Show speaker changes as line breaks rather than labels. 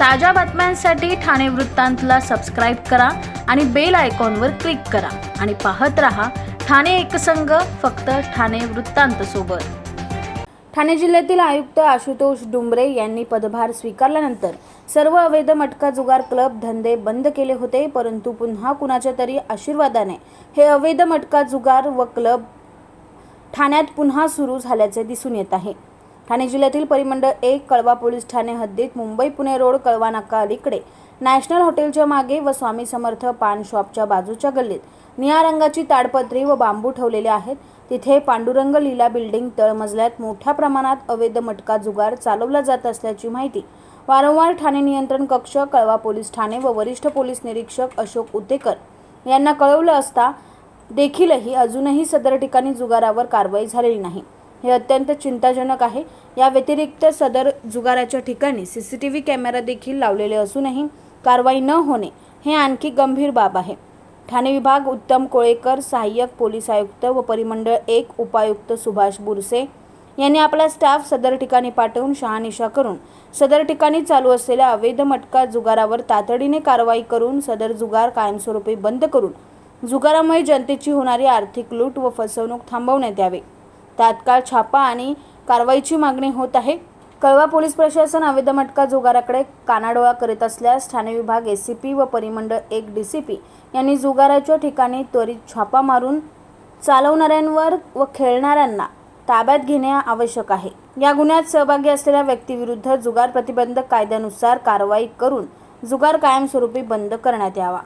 ताज्या बातम्यांसाठी ठाणे वृत्तांतला सबस्क्राईब करा आणि बेल आयकॉनवर क्लिक करा. आणि पाहत रहा ठाणे एकसंघ फक्त ठाणे वृत्तांत सोबत. ठाणे जिल्ह्यातील आयुक्त आशुतोष डुंबरे यांनी पदभार स्वीकारल्यानंतर सर्व अवैध मटका जुगार क्लब धंदे बंद केले होते परंतु पुन्हा कुणाच्या तरी आशीर्वादाने हे अवैध मटका जुगार व क्लब ठाण्यात पुन्हा सुरू झाल्याचे दिसून येत आहे. ठाणे जिल्ह्यातील परिमंडळ एक कळवा पोलीस ठाणे हद्दीत मुंबई पुणे रोड कळवा नाका अलीकडे. नॅशनल हॉटेलच्या मागे व स्वामी समर्थ पान शॉपच्या बाजूच्या गल्लीत. निळ्या रंगाची ताडपत्री व बांबू ठेवलेले आहेत. तिथे पांडुरंग लीला बिल्डिंग तळमजल्यात मोठ्या प्रमाणात अवैध मटका जुगार चालवला जात असल्याची माहिती. वारंवार ठाणे नियंत्रण कक्ष कळवा पोलीस ठाणे व वरिष्ठ पोलीस निरीक्षक अशोक उतेकर यांना कळवलं असता देखीलही अजूनही सदर ठिकाणी जुगारावर कारवाई झालेली नाही. हे अत्यंत चिंताजनक आहे. या व्यतिरिक्त सदर जुगाराच्या ठिकाणी C C T V camera देखील लावलेले असूनही कारवाई न होणे हे आणखी गंभीर बाब आहे. ठाणे विभाग उत्तम कोळेकर सहाय्यक पोलीस आयुक्त व परिमंडळ एक उपायुक्त सुभाष बुरसे यांनी आपला स्टाफ सदर ठिकाणी पाठवून शहानिशा करून सदर ठिकाणी चालू असलेल्या अवैध मटका जुगारावर तातडीने कारवाई करून सदर जुगार कायमस्वरूपी बंद करून जुगारामुळे जनतेची होणारी आर्थिक लूट व फसवणूक थांबवण्यात यावे. तात्काळ छापा आणि कारवाईची मागणी होत आहे. कळवा पोलीस प्रशासन अवैध मटका जुगाराकडे कानाडोळा करीत असल्यास ठाणे विभाग ए सी पी व परिमंडळ एक डी सी पी यांनी जुगाराच्या ठिकाणी त्वरित छापा मारून चालवणाऱ्यांवर व खेळणाऱ्यांना ताब्यात घेणे आवश्यक आहे. या गुन्ह्यात सहभागी असलेल्या व्यक्तीविरुद्ध जुगार प्रतिबंधक कायद्यानुसार कारवाई करून जुगार कायमस्वरूपी बंद करण्यात यावा.